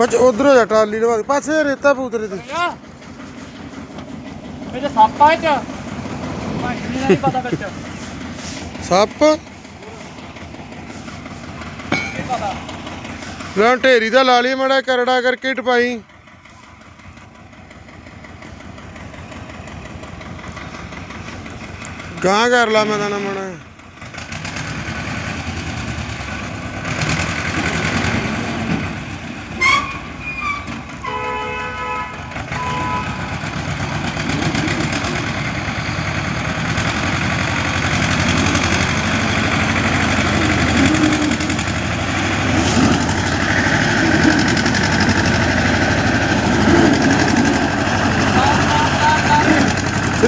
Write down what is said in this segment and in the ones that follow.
ਬੱਚ ਉਧਰੋਂ ਜਾ ਟਰਾਲੀ ਲਵਾ ਦੇ। ਪਾਸੇ ਰੇਤਾ ਪੂਤਰੇ ਦੀ। ਮੇਰੇ ਸੱਪਾ ਚ ਭਾਂਜਣੀ ਨਹੀਂ ਪਤਾ ਵਿੱਚ ਸੱਪ? ਕੀ ਪਤਾ। ਲੈ ਢੇਰੀ ਦਾ ਲਾ ਲਈ ਮੜਾ ਕਰੜਾ ਕਰਕੇ ਟਪਾਈ ਗਾਂ ਕਰ ਲਾ ਮੈਂ ਤਾਂ ਨਾ ਮਣਾ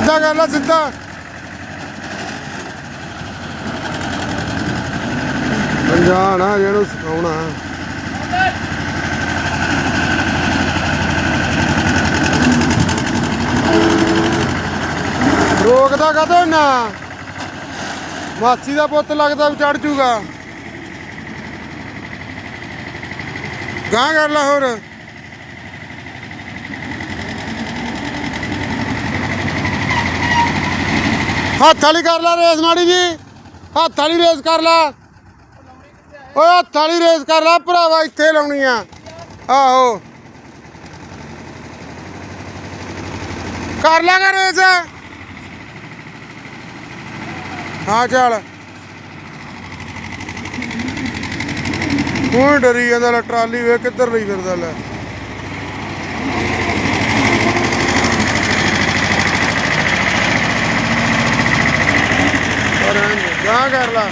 ਸਿੱਧਾ ਕਰ ਲਾ, ਸਿੱਧਾ। ਅਣਜਾਣਾ ਜਿਹਨੂੰ ਸਿਖਾਉਣਾ। ਰੋਕਦਾ ਕਦੋਂ ਨਾ ਮਾਸੀ ਦਾ ਪੁੱਤ ਲੱਗਦਾ ਵੀ ਚੜ ਜੂਗਾ। ਗਾਂ ਕਰ ਲਾ ਹੋਰ। ਹੱਥ ਵਾਲੀ ਕਰ ਲਾ ਰੇਸ ਮਾੜੀ ਜੀ। ਹੱਥ ਵਾਲੀ ਰੇਸ ਕਰ ਲਾ। ਓਏ ਹੱਥ ਵਾਲੀ ਰੇਸ ਕਰ ਲਾ ਭਰਾਵਾ, ਇੱਥੇ ਲਾਉਣੀ ਆ। ਆਹੋ। ਕਰ ਲਾਂਗਾ ਰੇਸ। ਹਾਂ, ਚੱਲ। ਹੁਣ ਡਰੀ ਜਾਂਦਾ ਟਰਾਲੀ ਵੇ ਕਿੱਧਰ ਲਈ ਫਿਰਦਾ ਲੈ ਪਰ ਗਾਂ ਕਰ ਲਾ।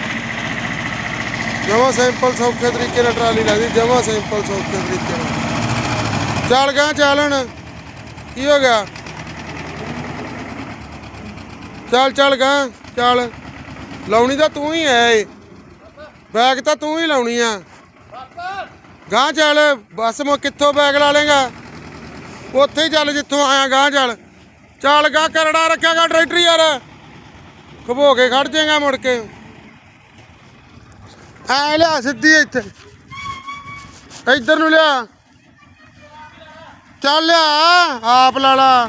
ਜਮਾ ਸਿੰਪਲ ਸੌਖੇ ਤਰੀਕੇ ਨਾਲ ਟਰਾਲੀ ਲੱਗਦੀ, ਜਮਾ ਸਿੰਪਲ ਸੌਖੇ ਤਰੀਕੇ ਨਾਲ। ਚੱਲ ਗਾਂ ਚੱਲਣ। ਕੀ ਹੋ ਗਿਆ? ਚੱਲ ਚੱਲ ਗਾਂ, ਚੱਲ। ਲਾਉਣੀ ਤਾਂ ਤੂੰ ਹੀ ਐ ਏ। ਬੈਗ ਤਾਂ ਤੂੰ ਹੀ ਲਾਉਣੀ ਆ। ਗਾਂ ਚੱਲ, ਬਸ ਮੈਂ ਕਿੱਥੋਂ ਬੈਗ ਲਾ ਲੇਗਾ? ਉੱਥੇ ਹੀ ਚੱਲ, ਜਿੱਥੋਂ ਆਇਆ ਗਾਂ ਚੱਲ। ਚੱਲ ਗਾਂ, ਕਰੜਾ ਰੱਖਿਆਗਾ, ਟਰੈਕਟਰ ਯਾਰ। ਖਬੋ ਕੇ ਖੜ ਜਾਏਗਾ ਮੁੜ ਕੇ। ਐ ਲਿਆ ਸਿੱਧੀ ਇੱਥੇ। ਇੱਧਰ ਨੂੰ ਲਿਆ। ਚੱਲ ਲਿਆ, ਆਪ ਲਾ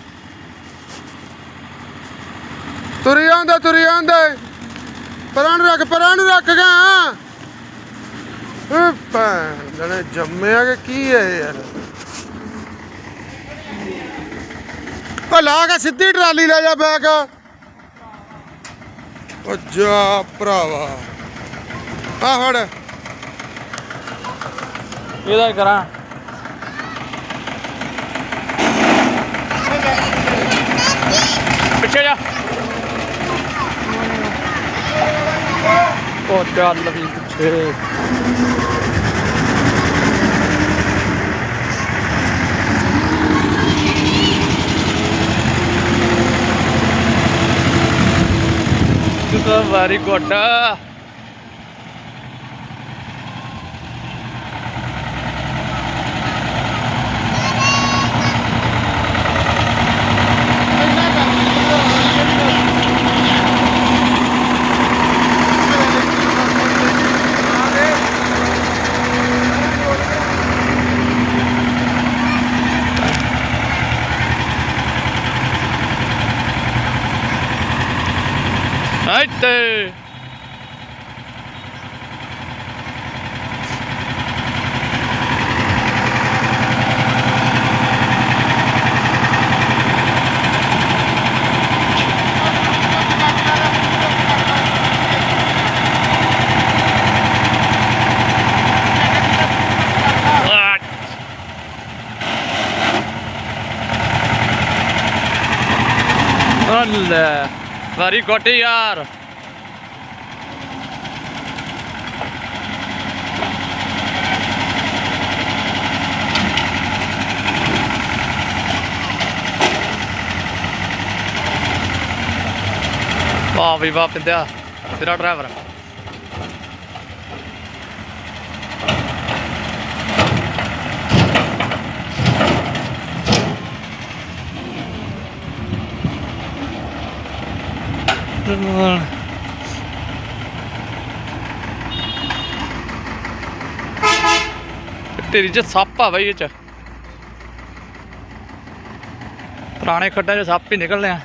ਤੁਰੀ ਆਉਂਦਾ ਤੁਰੀ ਆਉਂਦਾ। ਪਰਾਂ ਨੂੰ ਰੱਖ, ਪਰਾਂ ਨੂੰ ਰੱਖ ਗਾ ਏ ਭੈਣ ਨੇ ਜੰਮਿਆ ਕਿ ਕੀ ਹੈ ਯਾਰ? ਉਹ ਲਾ ਕੇ ਸਿੱਧੀ ਟਰਾਲੀ ਲੈ ਜਾ ਬੈਗ। ਉਹ ਜਾ ਭਰਾਵਾ। ਆ ਫੜ। ਇਹਦਾ ਹੀ ਕਰਾਂ? ਪਿੱਛੇ ਜਾ। ਉਹ ਚੱਲ ਵੀ ਪਿੱਛੇ। ਤੂੰ ਤਾਂ ਵਾਰੀ Đấy tê Allah. Very good यार ਵਾਹ ਵੀ ਵਾਹ ਪਿੰਦਿਆ ਤੇਰਾ ਡਰਾਈਵਰ ਟਰਨਵਾਲ ਤੇਰੀ ਚ ਸੱਪ ਆ ਬਾਈ ਇਹ ਚ। ਪੁਰਾਣੇ ਖੱਡਾਂ 'ਚ ਸੱਪ ਹੀ ਨਿਕਲਦੇ ਆ।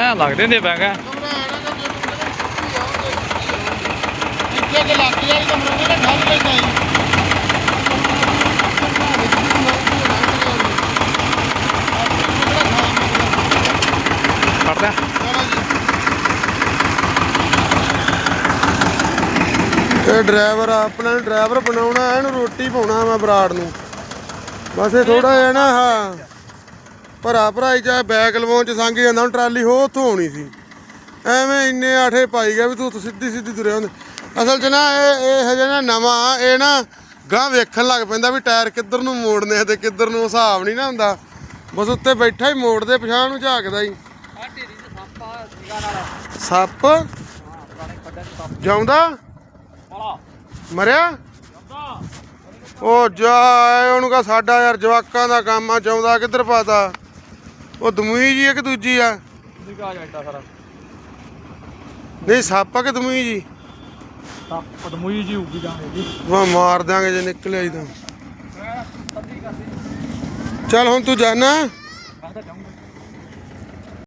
ਐ ਲੱਗਦੇ ਨੇ ਬੈਂਗਾ। ਇਹ ਡਰਾਈਵਰ ਆ, ਆਪਣਾ ਡਰਾਈਵਰ ਬਣਾਉਣਾ ਇਹਨੂੰ ਰੋਟੀ ਪਾਉਣਾ ਮੈਂ ਬਰਾੜ ਨੂੰ। ਬਸ ਇਹ ਥੋੜਾ ਜਿਹਾ ਨਾ ਹਾਂ। ਭਰਾ ਭਰਾਈ ਚਾਹੇ ਬੈਗ ਲਵਾਉਣ ਚ ਸੰਗ ਜਾਂਦਾ ਹੁਣ ਟਰਾਲੀ ਹੋ ਉੱਥੋਂ ਆਉਣੀ ਸੀ। ਐਵੇਂ ਇੰਨੇ ਆਠੇ ਪਾਈ ਗਿਆ ਵੀ ਤੂੰ ਸਿੱਧੀ ਸਿੱਧੀ ਤੁਰਿਆ ਹੁੰਦਾ। ਅਸਲ 'ਚ ਨਾ ਇਹ ਇਹ ਹਜੇ ਨਾ ਨਵਾਂ ਇਹ ਨਾ ਗਾਂ ਵੇਖਣ ਲੱਗ ਪੈਂਦਾ ਵੀ ਟਾਇਰ ਕਿੱਧਰ ਨੂੰ ਮੋੜਨੇ ਆ ਤੇ ਕਿੱਧਰ ਨੂੰ ਹਿਸਾਬ ਨਹੀਂ ਨਾ ਹੁੰਦਾ। ਬਸ ਉੱਤੇ ਬੈਠਾ ਹੀ ਮੋੜਦੇ ਪਛਾਣ ਨੂੰ ਝਾਕਦਾ ਹੀ। ਆ ਢੇਰੀ 'ਚ ਸੱਪ ਆ ਨਿਗਾਹ ਨਾਲ ਸੱਪ? ਹਾਂ ਪੁਰਾਣੇ ਖੱਡਾਂ 'ਚ ਸੱਪ। ਜਾਉਂਦਾ? ਵਾਲਾ। ਮਰਿਆ? ਉਹ ਜਾ ਉਹਨੂੰ ਕਹ ਸਾਡਾ ਯਾਰ ਜਵਾਕਾਂ ਦਾ ਕੰਮ ਆ ਚਾਉਂਦਾ ਕਿੱਧਰ ਪਾਤਾ? ਉਹ ਦਮੂਈ ਜੀ ਆ ਕਿ ਦੂਜੀ ਆ? ਨਿਗਾਹ ਜਾਂਦਾ ਸਾਰਾ। ਨਹੀਂ ਸੱਪ ਆ ਕਿ ਦਮੂਈ ਜੀ? ਸੱਪ ਪਦਮੂਈ ਜੀ ਉੱਗੀ ਜਾਂਦੇ ਜੀ। ਵਾ ਮਾਰ ਦਾਂਗੇ ਜੇ ਨਿਕਲਿਆ ਹੀ ਤਾਂ। ਚੱਲ ਹੁਣ ਤੂੰ ਜਾਣਾ